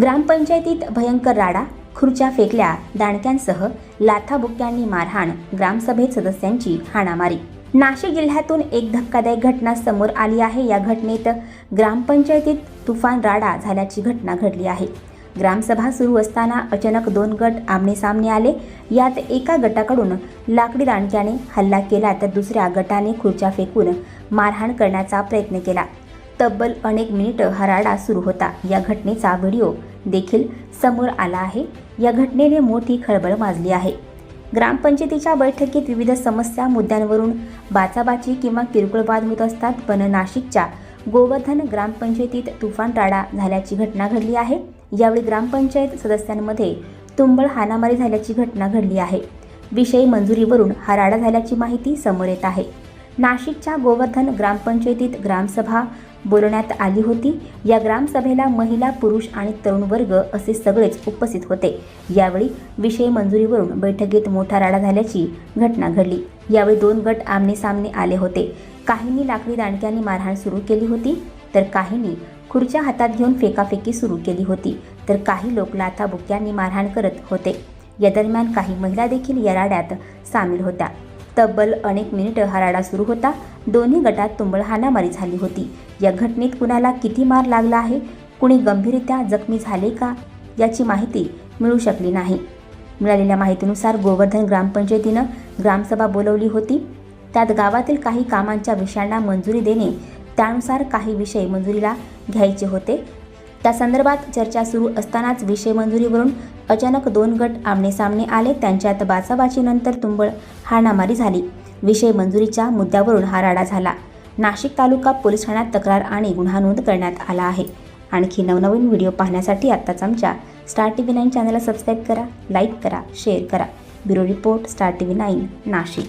ग्रामपंचायतीत भयंकर राडा खुर्च्या फेकल्या दाणक्यांसह लाथाबुक्क्यांनी मारहाण ग्रामसभेत सदस्यांची हाणामारी. नाशिक जिल्ह्यातून एक धक्कादायक घटना समोर आली आहे. या घटनेत ग्रामपंचायतीत तुफान राडा झाल्याची घटना घडली आहे. ग्रामसभा सुरू असताना अचानक दोन गट आमनेसामने आले. यात एका गटाकडून लाकडी दांडक्याने हल्ला केला तर दुसऱ्या गटाने खुर्च्या फेकून मारहाण करण्याचा प्रयत्न केला. तब्बल अनेक मिनिटं हा राडा सुरू होता. या घटनेचा व्हिडिओ देखील समोर आला आहे. या घटनेने मोठी खळबळ माजली आहे. ग्रामपंचायतीच्या बैठकीत विविध समस्या मुद्द्यांवरून बाचाबाची किंवा किरकोळ वाद होत असतात पण नाशिकच्या गोवर्धन ग्रामपंचायतीत तुफान राडा झाल्याची घटना घडली आहे. यावेळी ग्रामपंचायत सदस्यांमध्ये तुंबळ हाणामारी झाल्याची घटना घडली आहे. विषय मंजुरीवरून हा राडा झाल्याची माहिती समोर येत आहे. नाशिकच्या गोवर्धन ग्रामपंचायतीत ग्रामसभा बोलवण्यात आली होती. या ग्रामसभेला महिला पुरुष आणि तरुण वर्ग असे सगळेच उपस्थित होते. यावेळी विषय मंजुरीवरून बैठकीत मोठा राडा झाल्याची घटना घडली. यावेळी दोन गट आमने सामने आले होते. काहींनी लाकडी दांडक्यांनी मारहाण सुरू केली होती तर काहींनी खुर्च्या हातात घेऊन फेकाफेकी सुरू केली होती तर काही लोक लाथाबुक्यांनी मारहाण करत होते. या दरम्यान काही महिला देखील या राड्यात सामील होत्या. तब्बल अनेक मिनिटं हा राडा सुरू होता. दोन्ही गटात तुंबळ हाणामारी झाली होती. या घटनेत कुणाला किती मार लागला आहे? कुणी गंभीररित्या जखमी झाले का? याची माहिती मिळू शकली नाही. मिळालेल्या माहितीनुसार गोवर्धन ग्रामपंचायतीनं ग्रामसभा बोलवली होती. त्यात गावातील काही कामांच्या विषयांना मंजुरी देणे त्यानुसार काही विषय मंजुरीला घ्यायचे होते. त्या संदर्भात चर्चा सुरू असतानाच विषय मंजुरीवरून अचानक दोन गट आमनेसामने आले त्यांच्यात बाचाबाचीनंतर तुंबळ हाणामारी झाली. विषय मंजुरीच्या मुद्द्यावरून हा राडा झाला. नाशिक तालुका पोलीस ठाण्यात तक्रार आणि गुन्हा नोंद करण्यात आला आहे. आणखी नवनवीन व्हिडिओ पाहण्यासाठी आत्ताच आमच्या स्टार टी व्ही नाईन चॅनलला सबस्क्राईब करा लाईक करा शेअर करा. Bureau report Star TV nine nine Nashik.